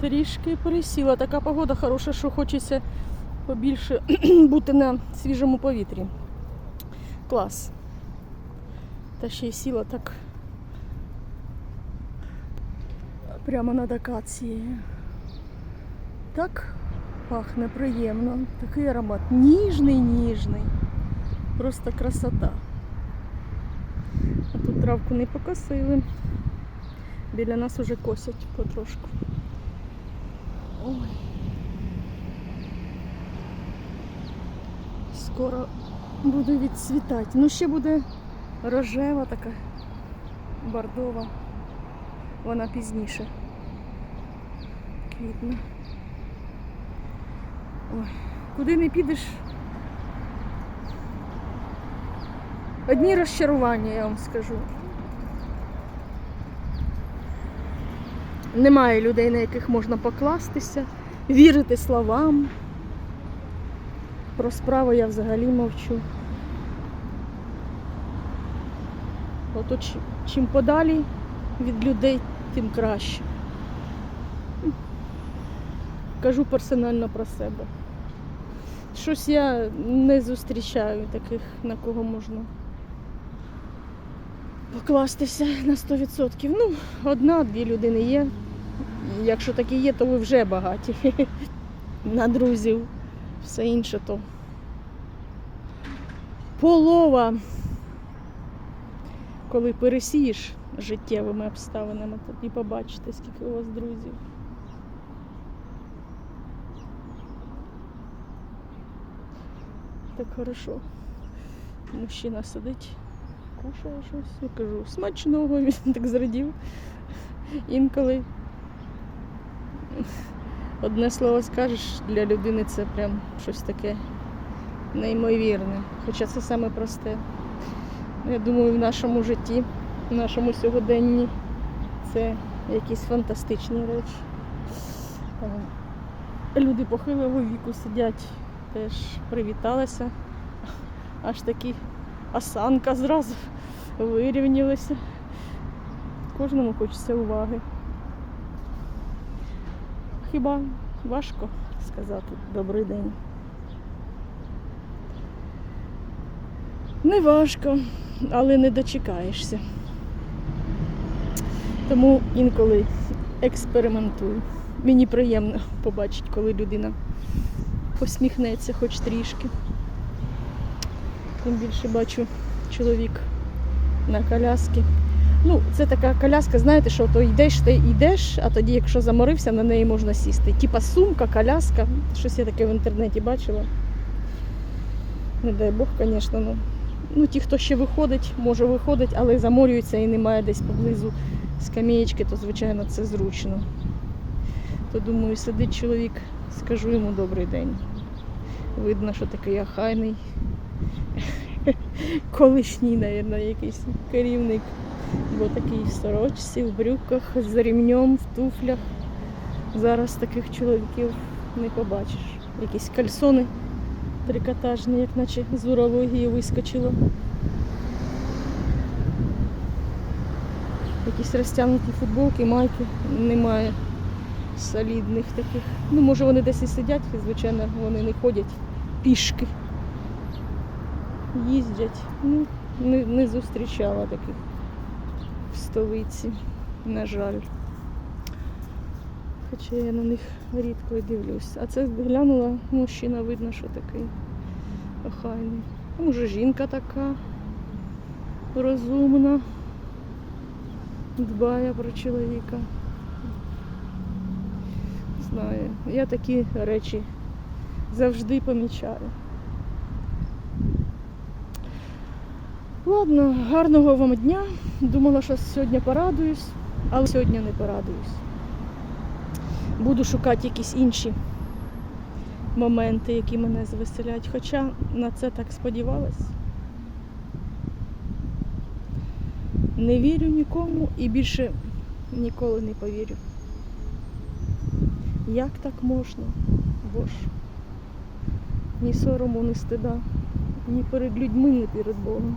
Трішки пересіла. Така погода хороша, що хочеться побільше бути на свіжому повітрі. Клас. Та ще й сіла так прямо над акацією. Так пахне приємно. Такий аромат. Ніжний, ніжний. Просто красота. А тут травку не покосили. Біля нас уже косять потрошку. Ой. Скоро буде відцвітати. Ну ще буде рожева така, бордова. Вона пізніше. Квітне. Ой, куди не підеш? Одні розчарування, я вам скажу. Немає людей, на яких можна покластися, вірити словам. Про справу я взагалі мовчу. Ото чим подалі від людей, тим краще. Кажу персонально про себе. Щось я не зустрічаю таких, на кого можна покластися на 100%. Ну, одна-дві людини є. Якщо такі є, то ви вже багаті. На друзів. Все інше то полова. Коли пересієш життєвими обставинами, тоді побачите, скільки у вас друзів. Так хорошо. Мужчина сидить, кушає щось. Я кажу, смачного, він так зрадів. Інколи одне слово скажеш, для людини це прям щось таке неймовірне. Хоча це саме просте. Я думаю, в нашому житті, в нашому сьогоденні це якісь фантастичні речі. Люди похилого віку сидять, теж привіталися. Аж такі осанка зразу вирівнялася. Кожному хочеться уваги. Хіба важко сказати добрий день? Не важко, але не дочекаєшся. Тому інколи експериментую. Мені приємно побачити, коли людина посміхнеться хоч трішки. Тим більше бачу чоловік на коляскі. Ну, це така коляска, знаєте, що то йдеш, ти йдеш, а тоді, якщо заморився, на неї можна сісти. Типа сумка, коляска. Щось я таке в інтернеті бачила. Не дай Бог, звісно, ну. Ну, ті, хто ще виходить, може виходить, але заморюється і немає десь поблизу скам'ячки, то звичайно це зручно. То думаю, сидить чоловік, скажу йому добрий день. Видно, що такий охайний. Колишній, мабуть, якийсь керівник. Бо такий в сорочці, в брюках, з ремнем, в туфлях. Зараз таких чоловіків не побачиш. Якісь кальсони трикотажні, як наче з урології вискочило. Якісь розтягнуті футболки, майки немає солідних таких. Ну, може вони десь і сидять, звичайно, вони не ходять пішки. Їздять. Ну, не, не зустрічала таких в столиці, на жаль. Хоча я на них рідко і дивлюсь. А це глянула, мужчина видно, що такий охайний. А може жінка така розумна, дбає про чоловіка. Знаю, я такі речі завжди помічаю. Ладно, гарного вам дня. Думала, що сьогодні порадуюсь, але сьогодні не порадуюсь. Буду шукати якісь інші моменти, які мене звеселять. Хоча на це так сподівалась. Не вірю нікому і більше ніколи не повірю. Як так можна? Боже. Ні сорому, ні стида, ні перед людьми, ні перед Богом.